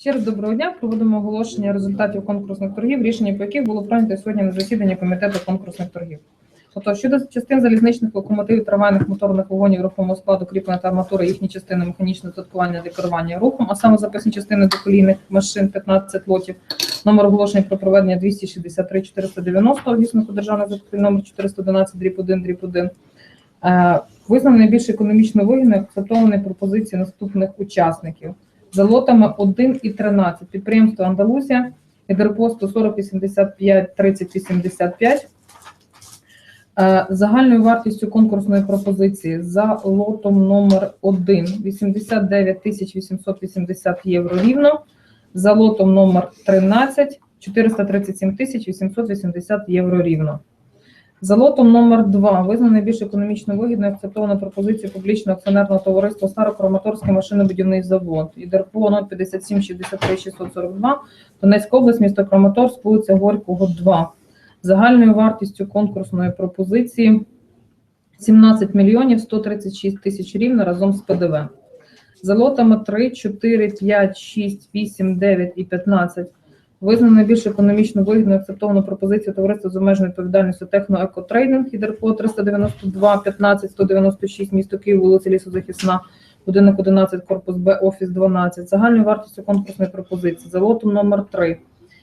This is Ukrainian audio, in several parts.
Ще раз доброго дня. Проводимо оголошення результатів конкурсних торгів, рішення по яких було прийнято сьогодні на засіданні комітету конкурсних торгів. Отож, щодо частин залізничних локомотивів, трамвайних моторних вагонів рухомого складу, кріплення та арматури, їхні частини механічне устаткування для керування рухом, а саме запасні частини до колійних машин 15 лотів, номер оголошення про проведення 263 490, віснику державних закупівель номер 411 дріб 1 дріб 1. Е, Визнано найбільш економічно вигідною акцептовані пропозиції наступних учасників. За лотами 1 і 13 підприємство Андалузія, ЕДРПО 140 85 30 85. Е, Загальною вартістю конкурсної пропозиції за лотом номер 1 89 тисяч 880 євро рівно, за лотом номер 13 437 тисяч 880 євро рівно. За лотом номер 2 визнано найбільш економічно вигідною акцептована пропозиція публічного акціонерного товариства Старокраматорський машинобудівний завод і ДРПО 057 63 642 Донецька область, місто Краматорськ, вулиця Горького, 2. Загальною вартістю конкурсної пропозиції 17 мільйонів 136 тисяч рівно разом з ПДВ. За лотами 3, 4, 5, 6, 8, 9 і 15 Визнано найбільш економічно вигідною акцептовану пропозицію товариства з обмеженою відповідальністю Техноекотрейдинг і ДРПО 392 15 196 місто Київ, вулиця Лісозахисна, будинок 11, корпус Б, офіс 12. Загальною вартістю конкурсної пропозиції за лотом номер 3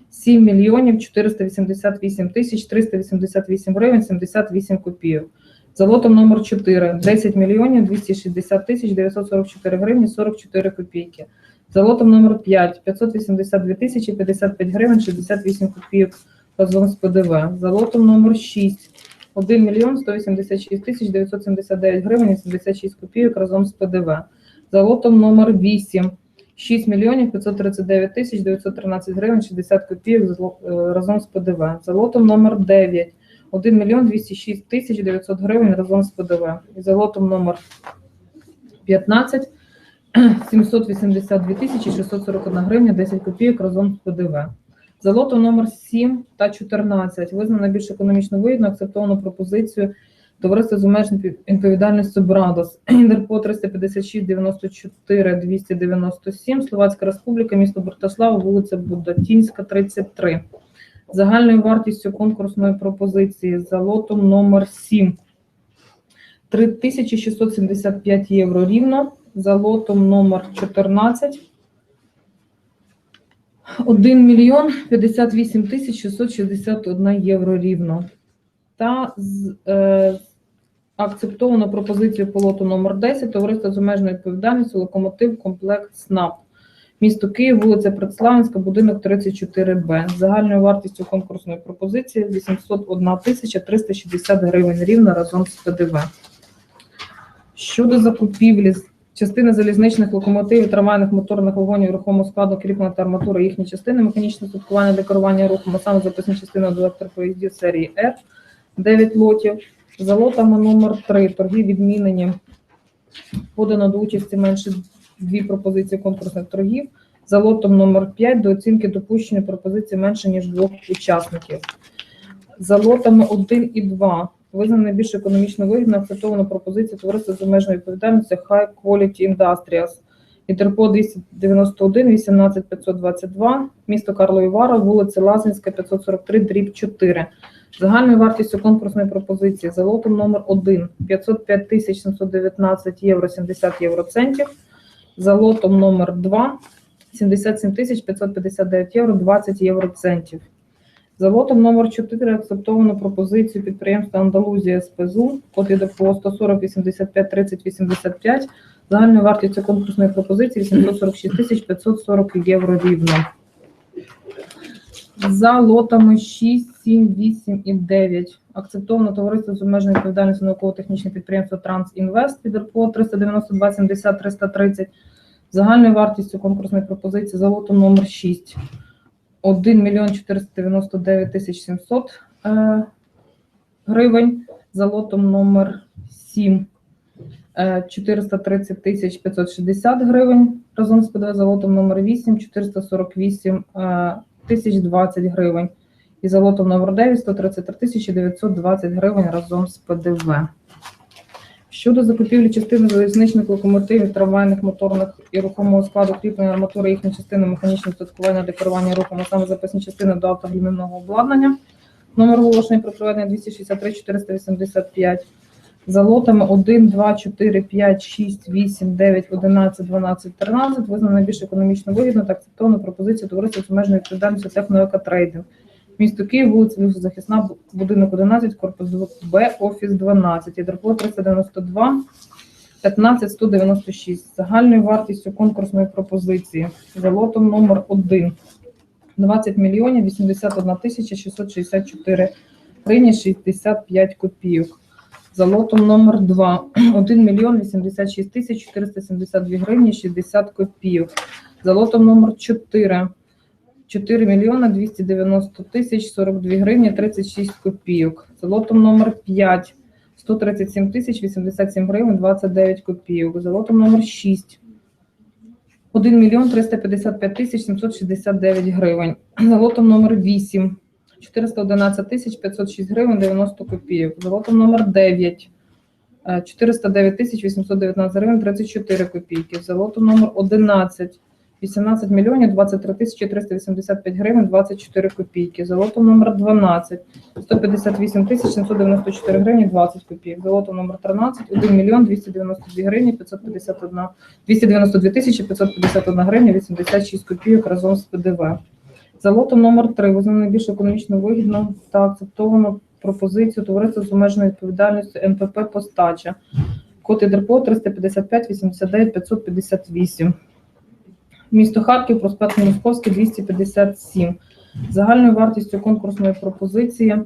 7 мільйонів 488 тисяч 388 гривень 78 копійок. За лотом номер 4 10 мільйонів 260 тисяч 944 гривні 44 копійки. За лотом номер 5 582 тисячі 55 гривень 68 копійок разом з ПДВ. За лотом номер 6 1 мільйон 186 тисяч 979 гривень і 76 копійок разом з ПДВ. За лотом номер 8 6 мільйонів 539 тисяч 913 гривень 60 копійок е, разом з ПДВ. За лотом номер 9 1 мільйон 206 тисяч 900 гривень разом з ПДВ. І за лотом номер 15 782 тисячі 641 гривня 10 копійок разом з ПДВ. За лотом номер 7 та 14 визнано найбільш економічно вигідно акцептовану пропозицію товариства з обмеженою відповідальністю Брадос, індерпо 356 94 297, Словацька Республіка, місто Бортослава, вулиця Будатінська, 33. Загальною вартістю конкурсної пропозиції за лотом номер 7 3675 євро рівно, за лотом номер 14 1 мільйон 58 тисяч 661 євро рівно. Та з, е, акцептовано пропозицію по лоту номер 10 товариство з обмеженою відповідальністю локомотив комплект СНАП. Місто Київ, вулиця Предславська, будинок 34Б. З Загальною вартістю конкурсної пропозиції 801 тисяча 360 гривень рівно разом з ПДВ. Щодо закупівлі частини залізничних локомотивів, трамвайних моторних вагонів, рухомого складу, кріплення та арматури, їхні частини, механічне слідкування для керування рухом, а саме запасні частини до електропоїздів серії R, 9 лотів. За лотами номер 3 торги відмінені. Подано до участі менше дві пропозиції конкурсних торгів. За лотом номер 5 до оцінки допущення пропозицій менше, ніж двох учасників. За лотами 1 і 2 визнано найбільш економічно вигідно акцептована пропозиція товариства з обмеженою відповідальністю High Quality Industrials. Інтерпо 291 18 522, місто Карлові Вара, вулиця Лазинська, 543, дріб 4. Загальною вартістю конкурсної пропозиції за лотом номер 1 505 тисяч 719 євро 70 євроцентів. За лотом номер 2 77 тисяч 559 євро 20 євроцентів. За лотом номер 4 акцептовано пропозицію підприємства Андалузія СПЗУ, код ЄДПО 140 85 30 85. Загальною вартістю конкурсної пропозиції 846 тисяч 540 євро рівно. За лотами 6, 7, 8 і 9 акцептовано товариство з обмеженою відповідальністю науково-технічне підприємство Трансінвест від РПО 392 70 330. Загальною вартістю конкурсної пропозиції за лотом номер 6 1 мільйон 499 тисяч 700 е, гривень. За лотом номер 7 е, 430 тисяч 560 гривень. Разом з ПДВ за лотом номер 8 448 е, тисяч 20 гривень. І за лотом номер 9 133 тисячі 920 гривень разом з ПДВ. Щодо закупівлі частини залізничних локомотивів, трамвайних моторних і рухомого складу кріплення арматури їхньої частини механічного устаткування декорування рухом, а саме запасні частини до автоглімінного обладнання. Номер оголошення про проведення 263 485 за лотами 1, 2, 4, 5, 6, 8, 9, 11, 12, 13 визнано найбільш економічно вигідно та акцептовано пропозицію товариства з обмеженою відповідальністю Техноекотрейдинг. Місто Київ, вулиця Лісозахисна, будинок 11, корпус Б, офіс 12, Ядропло 392, 15 196. Загальною вартістю конкурсної пропозиції за лотом номер 1 20 мільйонів 81 тисяча 664 гривні 65 копійок. За лотом номер 2 1 мільйон 86 тисяч 472 гривні 60 копійок. За лотом номер 4 4 мільйона 290 тисяч 42 гривні 36 копійок. За лотом номер 5 137 тисяч 87 гривень 29 копійок. За номер 6 1 мільйон 355 тисяч 769 гривень. За лотом номер 8 411 тисяч 506 гривень 90 копійок. За лотом номер 9 е, 409 тисяч 819 гривень 34 копійки. За лотом номер 11 18 мільйонів 23 тисячі 385 гривень 24 копійки. За лотом номер 12 158 тисяч 794 гривні 20 копійок. За лотом номер 13 1 мільйон 292 гривні 551 292 тисячі 551 гривня 86 копійок разом з ПДВ. За лотом номер 3 визнано найбільш економічно вигідно та акцептовано пропозицію товариства з обмеженою відповідальністю НПП Постача. Код ІДРПО 355 89 558. Місто Харків, проспект Московський, 257. Загальною вартістю конкурсної пропозиції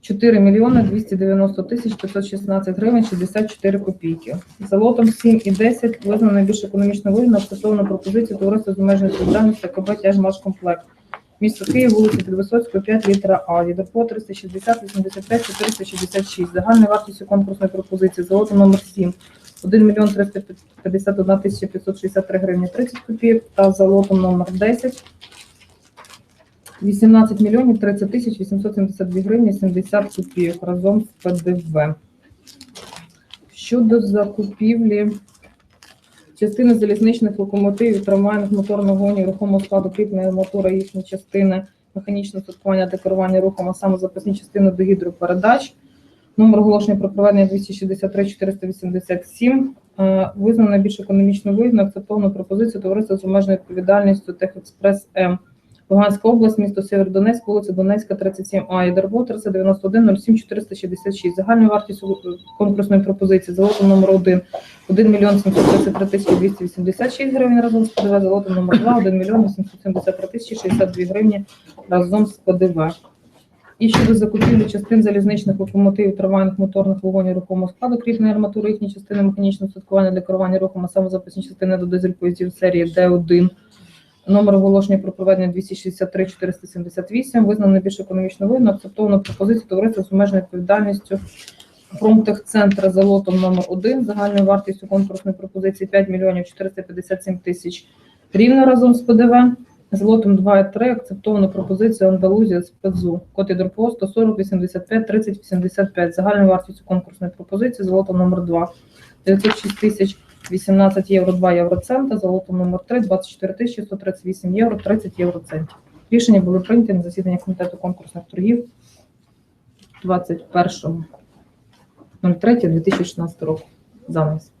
4 мільйони 290 тисяч 516 гривень 64 копійки. За лотом 7 і 10 визнано найбільш економічно вигідно акцептовано пропозицію товариства з обмеженою відповідальністю КБ «Тяжмашкомплект». Місто Київ, вулиця Підвисоцького, 5 літера А, Єдерпо 360, 85, 466. Загальною вартістю конкурсної пропозиції за лотом номер 7 1 мільйон 351 тисяча 563 гривні 30 копійок та за лотом номер 10 18 мільйонів 30 тисяч 872 гривні 70 копійок разом з ПДВ. Щодо закупівлі частини залізничних локомотивів, трамвайних моторних гонів, рухомого складу кріплення мотора, їхні частини, механічне святкування, декорування рухом, а саме запасні частини до гідропередач. Номер оголошення про проведення 263 487. Е, Визнано найбільш економічно вигідно акцептовано пропозицію товариства з обмеженою відповідальністю Техекспрес М. Луганська область, місто Сєвєродонецьк, вулиця Донецька, 37А, Єдербо, 391 07 466. Загальною вартістю конкурсної пропозиції за лотом номер 1 1 мільйон 733 тисячі 286 гривень разом з ПДВ, за лотом номер 2 1 мільйон 873 тисячі 62 гривні разом з ПДВ. І щодо закупівлі частин залізничних локомотивів, трамвайних моторних вагонів рухомого складу, кріплення арматури, їхні частини механічного святкування для керування рухом, а саме запасні частини до дизель поїздів серії Д1. Номер оголошення про проведення 263 478. Визнано найбільш економічно вигідно, акцептовано пропозицію товариства з обмеженою відповідальністю Промтехцентра за лотом номер 1 загальною вартістю конкурсної пропозиції 5 мільйонів 457 тисяч рівно разом з ПДВ. З лотом 2 і 3 акцептовано пропозицію Андалузія з ПЗУ. Код ІДРПО 140 85 30 85. Загальною вартістю конкурсної пропозиції з лотом номер 2 906 тисяч 18 євро 2 євроцента, за лотом номер 3 24 тисячі 138 євро 30 євроцентів. Рішення були прийняті на засіданні комітету конкурсних торгів 21.03.2016 року. За нас.